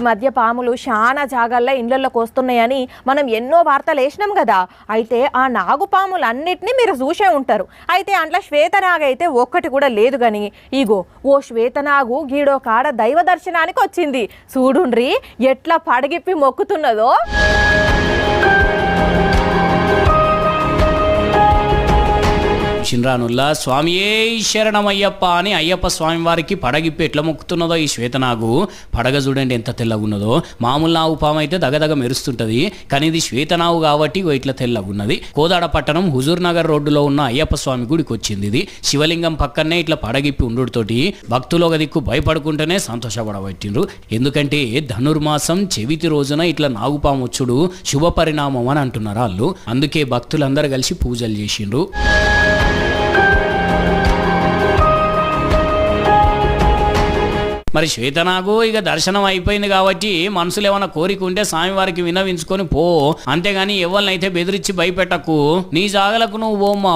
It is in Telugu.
ఈ మధ్య పాములు చాలా జాగాల్లో ఇండ్లలోకి వస్తున్నాయని మనం ఎన్నో వార్తలు వేసినాం కదా. అయితే ఆ నాగు పాములన్నిటినీ మీరు చూసే ఉంటారు. అయితే అందులో శ్వేతనాగ అయితే ఒక్కటి కూడా లేదు కానీ ఇగో ఓ శ్వేతనాగు గీడో కాడ దైవ దర్శనానికి వచ్చింది చూడుండ్రి ఎట్లా పడగిప్పి మొక్కుతున్నదో. చిన్రానుల్లా స్వామియే శరణమయ్యప్ప అని అయ్యప్ప స్వామి వారికి పడగిప్పి ఎట్లా మొక్కుతున్నదో ఈ శ్వేతనాగు. పడగ చూడండి ఎంత తెల్లగున్నదో. మామూలు నాగు పాము అయితే దగదగ మెరుస్తుంటది. కానీ ఇది శ్వేతనాగు కాబట్టి ఇట్లా తెల్లగున్నది. కోదాడ పట్టణం హుజూర్ నగర్ రోడ్డులో ఉన్న అయ్యప్ప స్వామి గుడికి వచ్చింది ఇది. శివలింగం పక్కనే ఇట్లా పడగిప్పి ఉండుతోటి భక్తులు ఒక దిక్కు భయపడుకుంటేనే సంతోషపడబట్టిండ్రు. ఎందుకంటే ధనుర్మాసం చెవితి రోజున ఇట్లా నాగుపాము వచ్చుడు శుభ పరిణామం అని అంటున్నారు వాళ్ళు. అందుకే భక్తులందరూ కలిసి పూజలు చేసిండ్రు. మరి శ్వేతనాగు ఇక దర్శనం అయిపోయింది కాబట్టి మనసులు ఏమైనా కోరిక ఉంటే స్వామివారికి వినవించుకొని పో. అంతేగాని ఎవరినైతే బెదిరించి భయపెట్టకు నీ జాగలకు నువ్వు ఓమ్మా